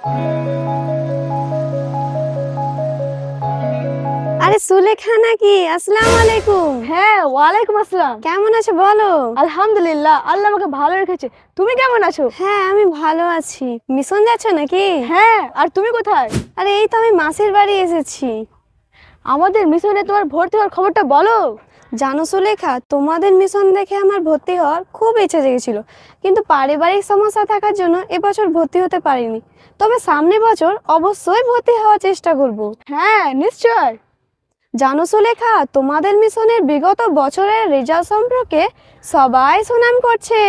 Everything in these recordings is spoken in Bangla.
আরে সুলেখা নাকি আসসালামু আলাইকুম। হ্যাঁ ওয়ালাইকুম আসসালাম। কেমন আছো বলো? আলহামদুলিল্লাহ আল্লাহ আমাকে ভালো রেখেছে। তুমি কেমন আছো? হ্যাঁ আমি ভালো আছি। মিশন যাচ্ছ নাকি? হ্যাঁ আর তুমি কোথায়? আরে এই তো আমি মাসির বাড়ি এসেছি। আমাদের মিশনে তোমার ভর্তি হওয়ার খবরটা বলো। জানো সুলেখা তোমাদের মিশন দেখে আমার ভর্তি হওয়ার খুব ইচ্ছে জেগেছিল। কিন্তু পারিবারিক সমস্যা থাকার জন্য এবছর ভর্তি হতে পারিনি। তবে সামনে বছর অবশ্যই ভর্তি হওয়ার চেষ্টা করব। হ্যাঁ নিশ্চয়। জানো সুলেখা তোমাদের মিশনের বিগত বছরের রেজাল্ট সম্পর্কে সবাই সুনাম করছে।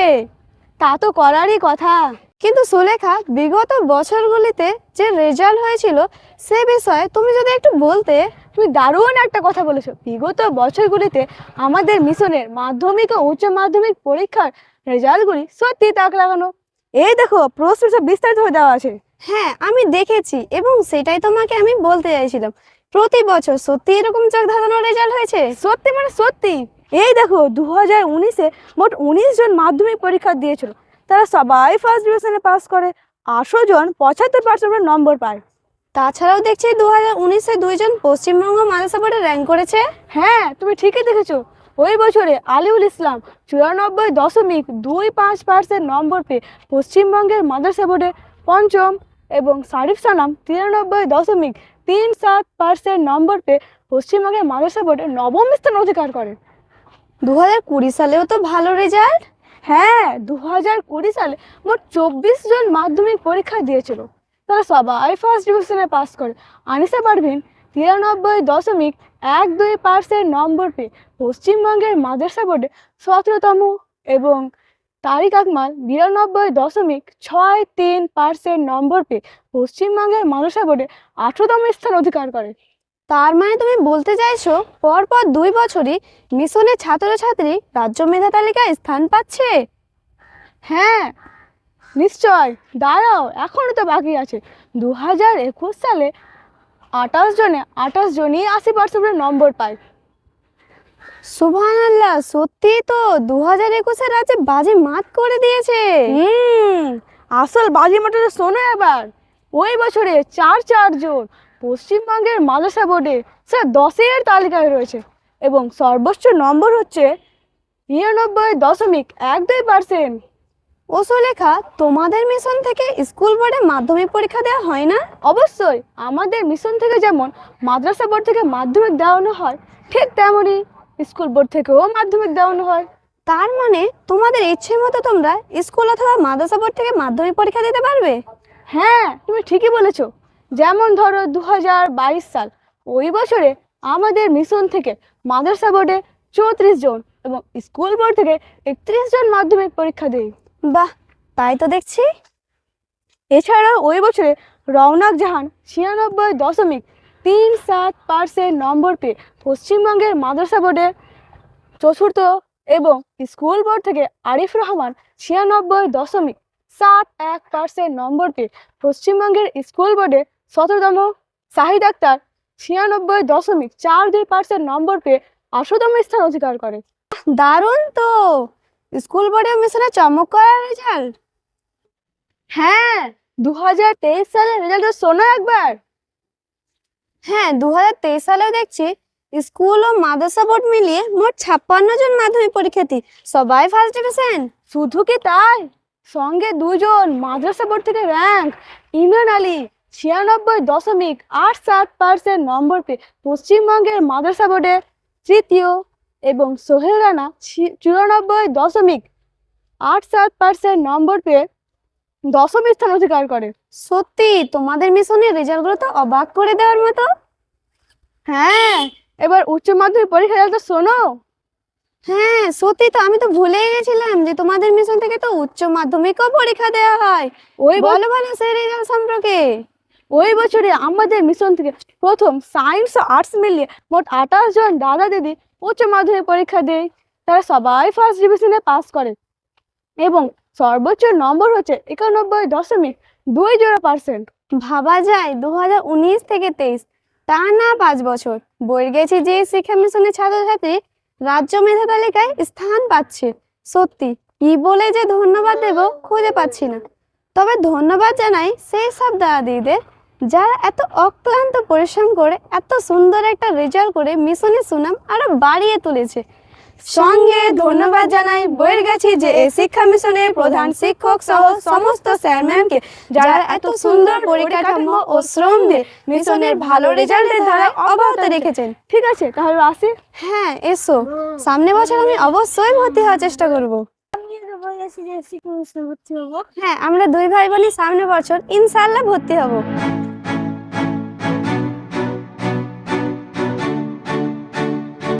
তা তো করারই কথা। কিন্তু সুলেখা বিগত বছরগুলিতে যে রেজাল্ট হয়েছিল সে বিষয়ে তুমি যদি একটু বলতে। তুমি দারুণ একটা কথা বলেছ। বিগত বছরগুলিতে আমাদের মিশনের মাধ্যমিক ও উচ্চ মাধ্যমিক পরীক্ষার রেজাল্টগুলি সত্যি তাক লাগানো। এই দেখো প্রশ্ন সব বিস্তারিত হয়ে দেওয়া আছে। হ্যাঁ আমি দেখেছি এবং সেটাই তোমাকে আমি বলতে চাইছিলাম। প্রতি বছর সত্যি এরকম চোখ ধাঁধানো রেজাল্ট হয়েছে? সত্যি মানে সত্যি। এই দেখো দু হাজার উনিশে মোট উনিশ জন মাধ্যমিক পরীক্ষা দিয়েছিল। তারা সবাই ফার্স্ট ডিভিশনে পাস করে। আটশো জন পঁচাত্তর পার্সেন্ট নম্বর পায়। তাছাড়াও দেখছি দু হাজার উনিশে দুইজন পশ্চিমবঙ্গ মাদ্রাসা বোর্ডে র্যাঙ্ক করেছে। হ্যাঁ তুমি ঠিকই দেখেছ। ওই বছরে আলিউল ইসলাম চুরানব্বই দশমিক দুই পাঁচ পার্সেন্ট নম্বর পেয়ে পশ্চিমবঙ্গের মাদ্রাসা বোর্ডে পঞ্চম এবং শারিফ সানাম তিরানব্বই দশমিক তিন সাত পার্সেন্ট নম্বর পেয়ে পশ্চিমবঙ্গের মাদ্রাসা বোর্ডে নবম স্থান অধিকার করে। দু হাজার কুড়ি সালেও তো ভালো রেজাল্ট হ্যাঁ দু হাজার কুড়ি সালে মোট চব্বিশ জন মাধ্যমিক পরীক্ষা দিয়েছিল। তারা সবাই ফার্স্ট ডিভিশনে পাস করে। আনিসা পারভিন তিরানব্বই দশমিক এক দুই পার্সেন্ট নম্বর পেয়ে পশ্চিমবঙ্গের মাদ্রাসা বোর্ডে সতেরোতম এবং তারিক আকমাল বিরানব্বই দশমিক ছয় তিন পার্সেন্ট নম্বর পেয়ে পশ্চিমবঙ্গের মাদ্রাসা বোর্ডে আঠেরোতম স্থান অধিকার করে। তার মানে তুমি বলতে চাইছো পরপর দুই বছরই মিশনের ছাত্রছাত্রী রাজ্য মেধা তালিকায় স্থান পাচ্ছে? হ্যাঁ নিশ্চয় দাঁড়াও এখনও তো বাকি আছে। দু হাজার একুশ সালে আঠাশ জনে আঠাশ জনই আশি পার্সেন্টের নম্বর পায়। সুবহান আল্লাহ সত্যি তো দু হাজার একুশে রাজ্যে বাজে মাত করে দিয়েছে। হুম আসল বাজি মোটর শোনো এবার। ওই বছরে চার চারজন পশ্চিমবঙ্গের মাদ্রাসা বোর্ডে সে দশের তালিকায় রয়েছে এবং সর্বোচ্চ নম্বর হচ্ছে নিরানব্বই দশমিক এক দুই পার্সেন্ট ও সুলেখা তোমাদের মিশন থেকে স্কুল বোর্ডে মাধ্যমিক পরীক্ষা দেওয়া হয় না? অবশ্যই আমাদের মিশন থেকে যেমন মাদ্রাসা বোর্ড থেকে মাধ্যমিক দেওয়ানো হয় ঠিক তেমনই স্কুল বোর্ড থেকেও মাধ্যমিক দেওয়ানো হয়। তার মানে তোমাদের ইচ্ছে মতো তোমরা স্কুল অথবা মাদ্রাসা বোর্ড থেকে মাধ্যমিক পরীক্ষা দিতে পারবে? হ্যাঁ তুমি ঠিকই বলেছ। যেমন ধরো দু বাইশ সাল ওই বছরে আমাদের মিশন থেকে মাদ্রাসা বোর্ডে চৌত্রিশ জন এবং স্কুল বোর্ড থেকে একত্রিশ জন মাধ্যমিক পরীক্ষা দেয়। বাহ, তাই তো দেখছি। এছাড়াও ওই বছরে রওনাক জাহান ছিয়ানব্বই দশমিক তিন সাত পার্সেন্ট নম্বর পেয়ে পশ্চিমবঙ্গের মাদ্রাসা বোর্ডে চতুর্থ এবং স্কুল বোর্ড থেকে আরিফ রহমান ছিয়ানব্বই দশমিক সাত এক পার্সেন্ট নম্বর পেয়ে পশ্চিমবঙ্গের স্কুল বোর্ডে সতেরোতম শাহিদ আক্তার ছিয়ানব্বই দশমিক চার দুই পার্সেন্ট নম্বর পেয়ে আশোতম স্থান অধিকার করে দারুণ তো! স্কুল বোর্ডে চমক করার রেজাল্ট হ্যাঁ দু হাজার তেইশ সালের রেজাল্ট শোনো একবার। হ্যাঁ দু হাজার তেইশ সালেও দেখছি স্কুল ও মাদ্রাসা বোর্ড মিলিয়ে মোট ছাপ্পান্ন জন মাধ্যমিক পরীক্ষার্থী। সবাই ফার্স্ট ডিভিশন শুধু কি তাই? সঙ্গে দুজন মাদ্রাসা বোর্ড থেকে র্যাঙ্ক ইমরান আলী ছিয়ানব্বই দশমিক আট সাত পার্সেন্ট নম্বর পেয়ে পশ্চিমবঙ্গের মাদ্রাসা বোর্ডে তৃতীয়। এবং সোহেল রানা চুরানব্বই দশমিক আট সাত পার্সেন্ট নম্বর পেয়ে দশম স্থান অধিকার করে। সত্যি? তোমাদের মিশনের রেজাল্টগুলো তো অবাক করে দেওয়ার মতো। হ্যাঁ এবার উচ্চ মাধ্যমিক পরীক্ষা রেজাল্ট শোনো। হ্যাঁ সত্যি তো আমি তো ভুলেই গেছিলাম যে তোমাদের মিশন থেকে তো উচ্চ মাধ্যমিকও পরীক্ষা দেওয়া হয়। ওই বলো বলো সেই রেজাল্ট সম্পর্কে। ওই বছরে আমাদের মিশন থেকে প্রথম সায়েন্স আর্টস মিলিয়ে মোট আঠাশ জন দাদা দিদি উচ্চ মাধ্যমিক পরীক্ষা দেয়। তারা সবাই ফার্স্ট ডিভিশনে পাস করে এবং সর্বোচ্চ নম্বর হচ্ছে একানব্বই দশমিক দুই জিরো পার্সেন্ট ভাবা যায় দু উনিশ থেকে তেইশ। তা না পাঁচ বছর। বই গেছি যে শিক্ষা মিশনের ছাত্রছাত্রী রাজ্য মেধা তালিকায় স্থান পাচ্ছে। সত্যি, কি বলে যে ধন্যবাদ দেব খুঁজে পাচ্ছি না। তবে ধন্যবাদ জানাই সেই সব দাদা দিদিদের যারা এত অক্লান্ত পরিশ্রম করে এত সুন্দর একটা রেজাল্ট করে মিশনের সুনাম আরও বাড়িয়ে তুলেছে। সঙ্গে ধন্যবাদ জানাই বইয়ের গেছি যে এই শিক্ষা মিশনের প্রধান শিক্ষক সহ সমস্ত স্যার ম্যামকে যারা এত সুন্দর পরিকাঠামো ও শ্রম দিয়ে মিশনের ভালো রেজাল্টের ধারা অব্যাহত রেখেছেন। ঠিক আছে তাহলে আসি। হ্যাঁ এসো। সামনে বছর আমি অবশ্যই ভর্তি হওয়ার চেষ্টা করব। হ্যাঁ আমরা দুই ভাই বোনই সামনে বছর ইনশাল্লাহ ভর্তি হব।